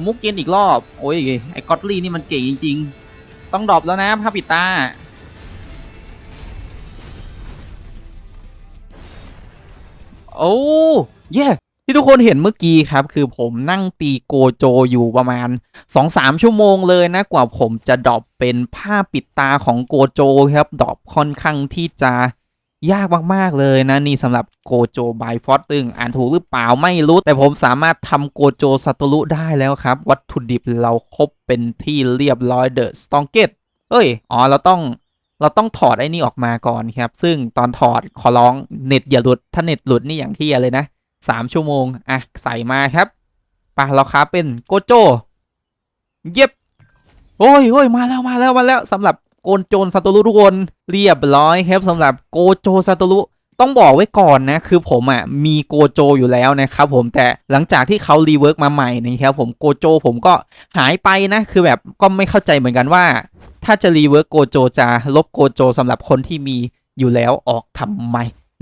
ผมมุกเกนอีกรอบ โอ้ยไอ้กอตลี่นี่มันเก่งจริง ๆ ต้องดรอปแล้วนะผ้าปิดตาโอ้เย่ที่ทุกคนเห็นเมื่อกี้ครับ คือผมนั่งตีโกโจอยู่ประมาณ 2-3 ชั่วโมงเลยนะ กว่าผมจะดรอปเป็นผ้าปิดตาของโกโจครับดรอปค่อนข้างที่จะ ยากมาก ๆ เลยนะ นี่สำหรับโกโจบายฟอสตึงอ่านถูกหรือเปล่าไม่รู้ แต่ผมสามารถทำโกโจซาโตรุได้แล้วครับ วัตถุดิบเราครบเป็นที่เรียบร้อยเดอะสตองเกตเอ้ย อ๋อ เราต้องเราต้องถอดไอ้นี่ออกมาก่อนครับ ซึ่งตอนถอดขอร้องเน็ตอย่าหลุด ถ้าเน็ตหลุดนี่อย่างที่เลยนะสามชั่วโมง อะ ใส่มาครับปะเราค้าเป็นโกโจ เย็บโอ้ยโอ้ยมาแล้วมาแล้วมาแล้วสำหรับ โกนโจนซาโตรุทุกคนเรียบร้อยครับสำหรับโกโจซาโตรุต้องบอกไว้ก่อนนะ คือผมอะมีโกโจอยู่แล้วนะครับผมแต่หลังจากที่เขารีเวิร์กมาใหม่นะครับผมโกโจผมก็หายไปนะ คือแบบก็ไม่เข้าใจเหมือนกันว่า ถ้าจะรีเวิร์กโกโจจะลบโกโจสำหรับคนที่มีอยู่แล้วออกทำไม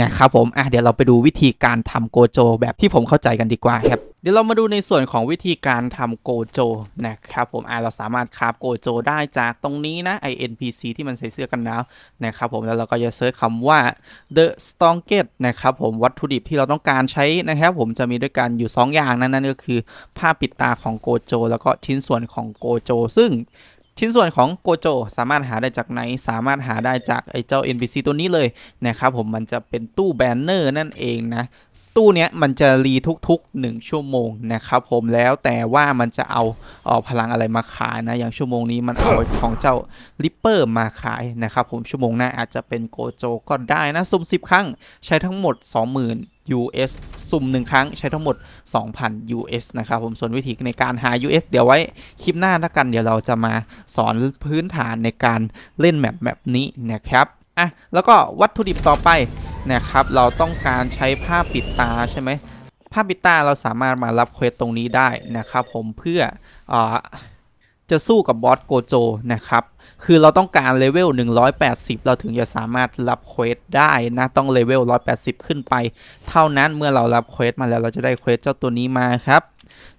นะครับผมอะเดี๋ยวเราไปดูวิธีการทำโกโจแบบที่ผมเข้าใจกันดีกว่าครับ เดี๋ยวเรามาดูในส่วนของวิธีการทำโกโจนะครับผมอะเราสามารถคราฟโกโจได้จากตรงนี้นะ i NPC ที่มันใส่เสื้อกันหนาวนะครับผมแล้วเราก็จะเซิร์ชคำว่า the strongest นะครับผมวัตถุดิบที่เราต้องการใช้นะครับผมจะมีด้วยกันอยู่ 2 อย่างนั้นนั่นก็คือผ้าปิดตาของโกโจ แล้วก็ชิ้นส่วนของโกโจ ซึ่งชิ้นส่วนของโกโจสามารถหาได้จากไหน สามารถหาได้จากไอ้เจ้า NPC ตัวนี้เลยนะครับผมมันจะเป็นตู้แบนเนอร์นั่นเองนะ ตู้เนี้ยมันจะรีทุกๆ 1 ชั่วโมงนะครับผมแล้วแต่ว่ามันจะเอาเออพลังอะไรมาขายนะ อย่างชั่วโมงนี้มันเอาของเจ้าลิปเปอร์มาขายนะครับผมชั่วโมงหน้าอาจจะเป็นโกโจก็ได้นะ สุ่ม 10 ครั้งใช้ทั้งหมด 20,000 US สุ่ม1ครั้งใช้ทั้งหมด 2,000 US นะครับผมส่วนวิธีในการหา US เดี๋ยวไว้คลิปหน้าแล้วกัน เดี๋ยวเราจะมาสอนพื้นฐานในการเล่นแมปแบบนี้นะครับอะแล้วก็วัตถุดิบต่อไป นะครับ เราต้องการใช้ผ้าปิดตาใช่ไหมผ้าปิดตาเราสามารถมารับเควสตรงนี้ได้นะครับผมเพื่ออจะสู้กับบอสโกโจนะครับ คือเราต้องการเลเวล 180 เราถึงจะสามารถรับเควสได้นะต้องเลเวล 180 ขึ้นไป เท่านั้นเมื่อเรารับเควสมาแล้วเราจะได้เควสเจ้าตัวนี้มาครับ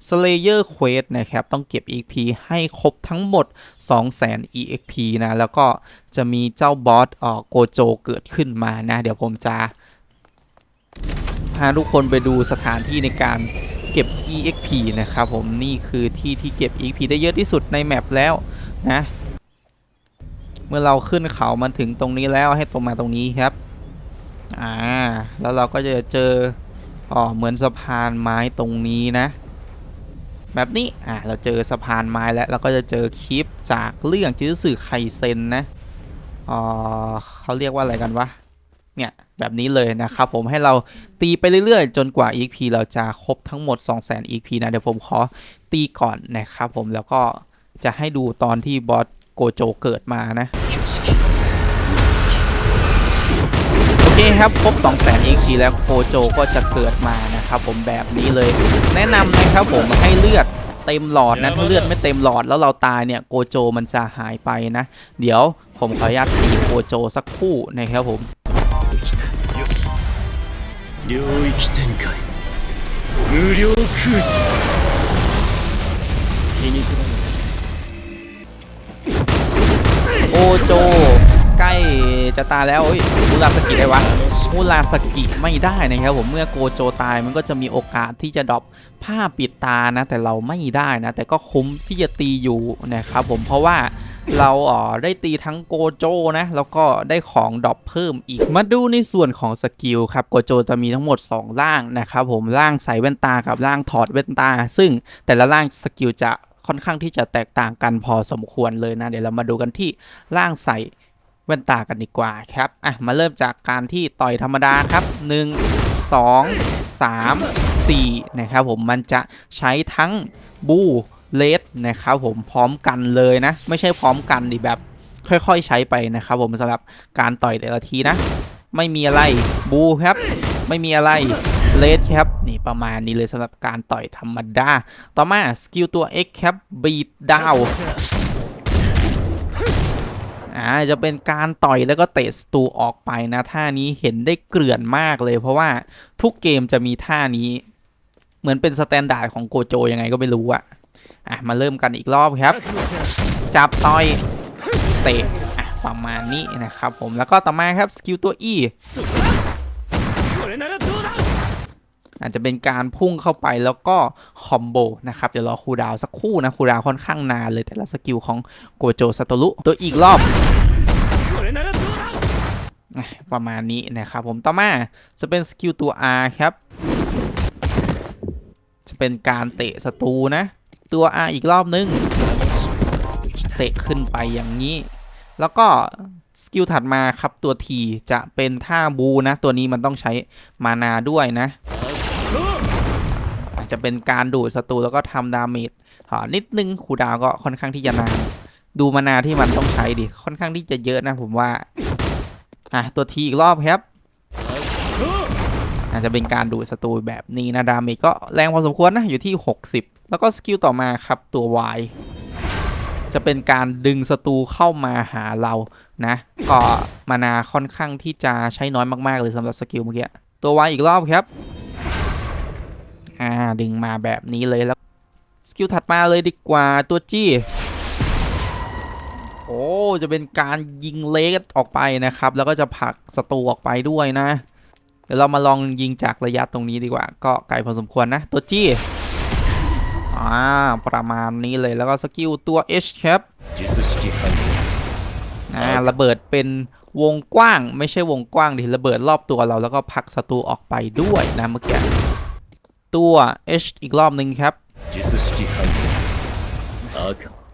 Slayer Quest นะครับ ต้องเก็บ EXP ให้ครบทั้งหมด 200,000 EXP นะ แล้วก็จะมีเจ้าบอสเอ่อโกโจเกิดขึ้นมานะ เดี๋ยวผมจะพาทุกคนไปดูสถานที่ในการเก็บ EXP นะครับผมนี่คือที่ที่เก็บ EXP ได้เยอะที่สุดในแมปแล้วนะ เมื่อเราขึ้นเขามาถึงตรงนี้แล้วให้ตรงมาตรงนี้ครับ อ่า แล้วเราก็จะเจออ๋อเหมือนสะพานไม้ตรงนี้นะ แบบนี้อะเราเจอสะพานไม้แล้วเราก็จะเจอคลิปจากเรื่องจื้อสื่อไคเซนนะอ๋อเขาเรียกว่าอะไรกันวะเนี่ยแบบนี้เลยนะครับผมให้เราตีไปเรื่อยๆ จนกว่า EXP เราจะครบทั้งหมด 200,000 EXP นะ เดี๋ยวผมขอตีก่อนนะครับผมแล้วก็จะให้ดูตอนที่บอสโกโจเกิดมานะ โอเคครับ ครบ 200,000 EXP แล้วโกโจก็จะเกิดมา ครับผมแบบนี้เลย แนะนำนะครับผมให้เลือดเต็มหลอดนะถ้าเลือดไม่เต็มหลอดแล้วเราตายเนี่ยโกโจมันจะหายไปนะ เดี๋ยวผมขออนุญาตตีโกโจสักคู่นะครับผมโอโจ จะตายแล้วเอ้ยมูราสกิได้วะมูราสกิไม่ได้นะครับผมเมื่อโกโจตายมันก็จะมีโอกาสที่จะดรอปผ้าปิดตานะ แต่เราไม่ได้นะ แต่ก็คุ้มที่จะตีอยู่นะครับผมเพราะว่าเราอ่อได้ตีทั้งโกโจนะ แล้วก็ได้ของดรอปเพิ่มอีกมาดูในส่วนของสกิลครับโกโจจะมีทั้งหมด2ร่างนะครับผมร่างใส่แว่นตากับร่างถอดแว่นตา ซึ่งแต่ละร่างสกิลจะค่อนข้างที่จะแตกต่างกันพอสมควรเลยนะ เดี๋ยวเรามาดูกันที่ร่างใส่ แว่นตากันดีกว่าครับ อะ มาเริ่มจากการที่ต่อยธรรมดาครับ 1 2 3 4 นะครับผมมันจะใช้ทั้งบูเลสนะครับผมพร้อมกันเลยนะ ไม่ใช่พร้อมกันดิแบบค่อยๆใช้ไปนะครับผมสำหรับการต่อยแต่ละทีนะ ไม่มีอะไรบูครับ ไม่มีอะไรเลสครับ นี่ประมาณนี้เลยสำหรับการต่อยธรรมดา ต่อมาสกิลตัว X ครับบีดดาว อ่าจะเป็นการต่อยแล้วก็เตะสตูออกไปนะท่านี้เห็นได้เกลื่อนมากเลย เพราะว่าทุกเกมจะมีท่านี้ เหมือนเป็นสแตนดาร์ดของโกโจยังไงก็ไม่รู้อะอะมาเริ่มกันอีกรอบครับ จับต่อยเตะอะประมาณนี้นะครับผมแล้วก็ต่อมาครับสกิลตัว E อาจจะเป็นการพุ่งเข้าไปแล้วก็คอมโบนะครับ เดี๋ยวรอคูดาวสักคู่นะคูดาวค่อนข้างนานเลยแต่ละสกิลของโกโจสตอลุตัวอีกรอบประมาณนี้นะครับผมต่อมาจะเป็นสกิลตัว R ครับ จะเป็นการเตะศัตรูนะ ตัว R อีกรอบนึง เตะขึ้นไปอย่างนี้ แล้วก็สกิลถัดมาครับตัว T จะเป็นท่าบูนะ ตัวนี้มันต้องใช้มานาด้วยนะ จะเป็นการดูดศัตรูแล้วก็ทำดาเมจอ่านิดนึงคูดาวก็ค่อนข้างที่จะนานดูมานาที่มันต้องใช้ดิค่อนข้างที่จะเยอะนะผมว่าอะตัวทีอีกรอบครับอาจจะเป็นการดูดศัตรูแบบนี้นะดาเมจก็แรงพอสมควรนะอยู่ที่ 60 แล้วก็สกิลต่อมาครับตัว Y จะเป็นการดึงศัตรูเข้ามาหาเรานะก็มานาค่อนข้างที่จะใช้น้อยมากๆเลยสำหรับสกิลเมื่อกี้ตัว Y อีกรอบครับ่าดึงมาแบบนี้เลยแล้ว สกิลถัดมาเลยดีกว่าตัวจี้ โอ้จะเป็นการยิงเลกออกไปนะครับ แล้วก็จะผักศัตรูออกไปด้วยนะ เดี๋ยวเรามาลองยิงจากระยะตรงนี้ดีกว่า ก็ไกลพอสมควรนะ ตัวจี้อ่าประมาณนี้เลยแล้วก็สกิลตัว H ครับอ่าระเบิดเป็นวงกว้าง ไม่ใช่วงกว้างดิระเบิดรอบตัวเราแล้วก็พักศัตรูออกไปด้วยนะเมื่อกี้ ตัว H อีกรอบหนึ่งครับ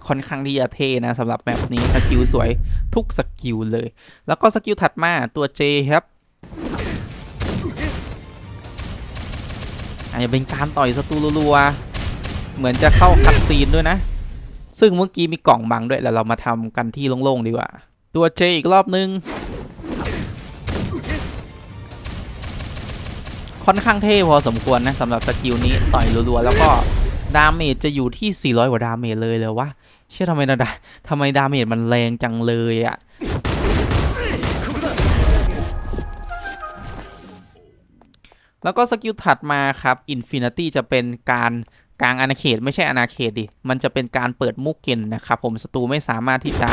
ค่อนข้างที่จะเทนะสำหรับแมปนี้สกิลสวยทุกสกิลเลย แล้วก็สกิลถัดมาตัว J ครับอาจจะเป็นการต่อยศัตรูรัวๆเหมือนจะเข้าคัดซีนด้วยนะ ซึ่งเมื่อกี้มีกล่องบังด้วยแล้วเรามาทำกันที่โล่งๆดีกว่า ตัว J อีกรอบนึง ค่อนข้างเท่พอสมควรนะสำหรับสกิลนี้ต่อยรัวๆแล้วก็ดาเมจจะอยู่ที่ 400 กว่าดาเมจเลยเลยวะเชื่อทำไมนะดาทำไมดาเมจมันแรงจังเลยอะแล้วก็สกิลถัดมาครับ Infinity จะเป็นการกลางอาณาเขตไม่ใช่อาณาเขตดิ มันจะเป็นการเปิดมุกเกนนะครับผมศัตรูไม่สามารถที่จะ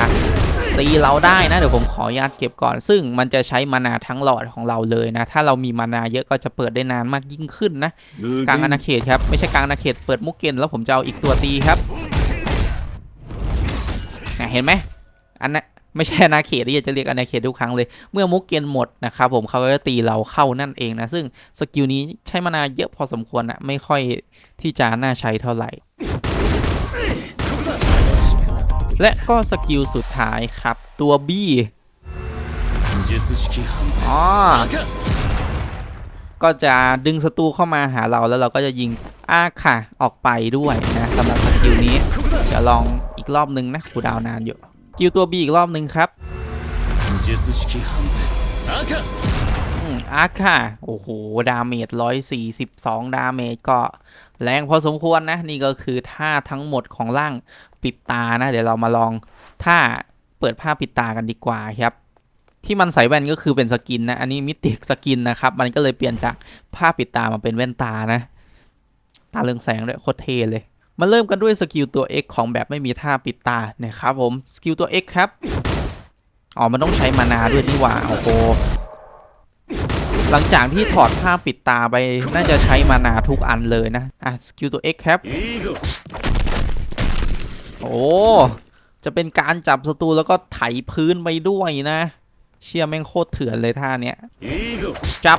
ตีเราได้นะ เดี๋ยวผมขออนุญาตเก็บก่อน ซึ่งมันจะใช้มานาทั้งหลอดของเราเลยนะ ถ้าเรามีมานาเยอะก็จะเปิดได้นานมากยิ่งขึ้นนะ無กลางอา限ณาเขตครับ ไม่ใช่กลางอาณาเขตเปิดมุกเกนแล้วผมจะเอาอีกตัวตีครับนะเห็นไหมอันนั้นไม่ใช่อาณาเขตที่จะเรียกอาณาเขตทุกครั้งเลย เมื่อมุกเกนหมดนะครับผมเขาก็จะตีเราเข้านั่นเองนะ ซึ่งสกิลนี้ใช้มานาเยอะพอสมควรนะไม่ค่อยที่จะน่าใช้เท่าไหร่ และก็สกิลสุดท้ายครับ ตัวบี้อ๋อก็จะดึงศัตรูเข้ามาหาเราแล้วเราก็จะยิงอาค่ะออกไปด้วยนะสำหรับสกิลนี้จะลองอีกรอบนึงนะคูดาวนานอยู่กิลตัวบีอีกรอบนึงครับ อืมอาค่ะ โอ้โห ดาเมจ142ดาเมจก็แรงพอสมควรนะ นี่ก็คือท่าทั้งหมดของร่างปิดตานะ เดี๋ยวเรามาลองท่าเปิดผ้าปิดตากันดีกว่าครับ ที่มันใส่แว่นก็คือเป็นสกินนะ อันนี้มิติสกินนะครับ มันก็เลยเปลี่ยนจากผ้าปิดตามาเป็นแว่นตานะ ตาเรืองแสงด้วยโคตรเท่เลย มาเริ่มกันด้วยสกิลตัว X ของแบบไม่มีท่าปิดตานะครับผม สกิลตัว X ครับ อ๋อ มันต้องใช้มานาด้วยนี่หว่า โอ้โห หลังจากที่ถอดผ้าปิดตาไปน่าจะใช้มานาทุกอันเลยนะ อะ สกิลตัว X ครับ โอ้ จะเป็นการจับศัตรูแล้วก็ไถพื้นไปด้วยนะ เชื่อแม่งโคตรเถื่อนเลยท่าเนี้ย จับ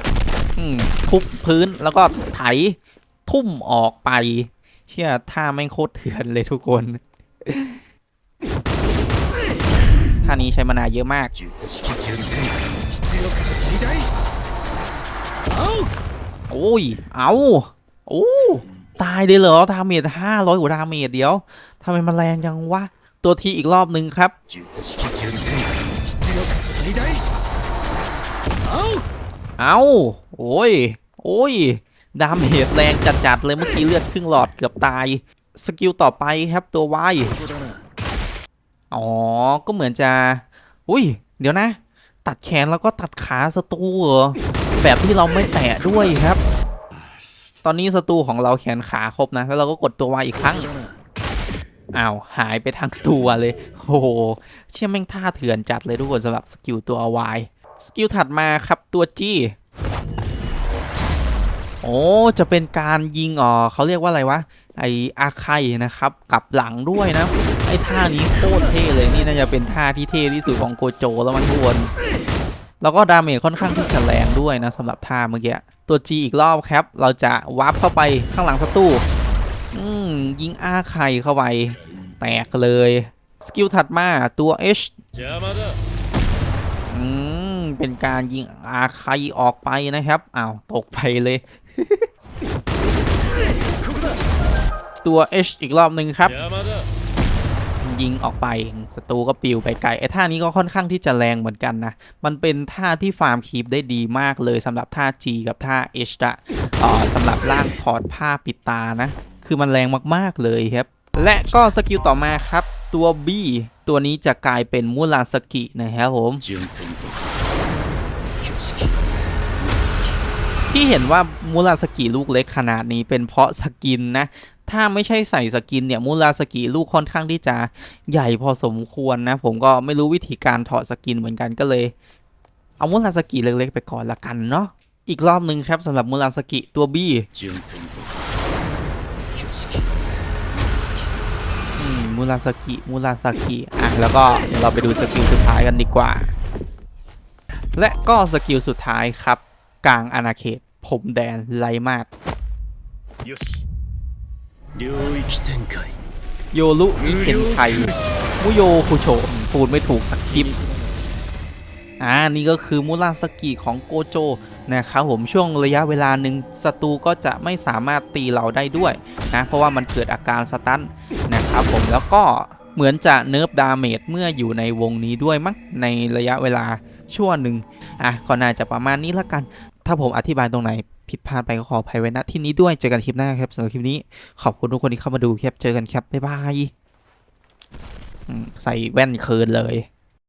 ทุบพื้นแล้วก็ไถทุ่มออกไป เชื่อท่าแม่งโคตรเถื่อนเลยทุกคนท่านี้ใช้มานาเยอะมาก โอ้ย เอาโอ้ตายเลยเหรอดาเมจห้าร้อยกว่าดาเมจเดียวทำไมมันแรงจังวะ ตัวทีอีกรอบนึงครับ เอาโอ้ย โอ้ย ดาเมจแรงจัดๆเลยเมื่อกี้เลือดครึ่งหลอดเกือบตาย สกิลต่อไปครับตัววายอ๋อ ก็เหมือนจะ อุ้ย เดี๋ยวนะ ตัดแขนแล้วก็ตัดขาศัตรูเหรอแบบที่เราไม่แตะด้วยครับ ตอนนี้ศัตรูของเราแขนขาครบนะ แล้วเราก็กดตัววายอีกครั้งอ้าวหายไปทางตัวเลยโอ้หเชี่ยแม่งท่าเถื่อนจัดเลยทุกคนสำหรับสกิลตัววายสกิลถัดมาครับตัวจี้โอ้จะเป็นการยิงอ๋อเขาเรียกว่าอะไรวะไออาไคนะครับกลับหลังด้วยนะ ไอ้ท่านี้โคตรเท่เลยนี่น่าจะเป็นท่าที่เท่ที่สุดของโกโจแล้วมันทุนแล้วก็ดาเมจค่อนข้างที่จะแรงด้วยนะสำหรับท่าเมื่อกี้ตัว G อีกรอบครับ เราจะวาร์ปเข้าไปข้างหลังศัตรูอืมยิงอาไข่เข้าไป แตกเลย สกิลถัดมาตัว H อืมเป็นการยิงอาไข่ออกไปนะครับอ้าวตกไปเลย ตัว H อีกรอบหนึ่งครับ ยิงออกไปศัตรูก็ปิวไปไกลไอ้ท่านี้ก็ค่อนข้างที่จะแรงเหมือนกันนะ มันเป็นท่าที่ฟาร์มคีปได้ดีมากเลยสำหรับท่า G กับท่า H ละสำหรับร่างถอดผ้าปิดตานะ คือมันแรงมากๆเลยครับ และก็สกิลต่อมาครับ ตัว B ตัวนี้จะกลายเป็นมูลาสกินะครับผมที่เห็นว่ามูลาสกิลูกเล็กขนาดนี้เป็นเพราะสกินนะ ถ้าไม่ใช่ใส่สกินเนี่ยมูลาสกิลูกค่อนข้างที่จะใหญ่พอสมควรนะ ผมก็ไม่รู้วิธีการถอดสกินเหมือนกันก็เลย เอามูลาสกิเล็กๆไปก่อนละกันเนาะอีกรอบหนึ่งครับสำหรับมูลาสกิตัวบี้มูลาสกิมูลาสกิอะแล้วก็เดี๋ยวเราไปดูสกิลสุดท้ายกันดีกว่า และก็สกิลสุดท้ายครับ กลางอาณาเขตผมแดนไรมาก 领域展开 โยรุอิเคนไคมุโยคุโชะพูดไม่ถูกสักคลิปอ่า นี่ก็คือมูราสกิของโกโจนะครับผมช่วงระยะเวลาหนึ่งศัตรูก็จะไม่สามารถตีเราได้ด้วยนะ เพราะว่ามันเกิดอาการสตันนะครับผมแล้วก็เหมือนจะเนิร์ฟดาเมจเมื่ออยู่ในวงนี้ด้วยมั้งในระยะเวลาชั่วหนึ่งอ่ะก็น่าจะประมาณนี้ละกัน ถ้าผมอธิบายตรงไหน ผิดพลาดไปก็ขออภัยไว้ณที่นี้ด้วยเจอกันคลิปหน้าครับสำหรับคลิปนี้ขอบคุณทุกคนที่เข้ามาดูครับเจอกันครับบ๊ายบายใส่แว่นเคินเลย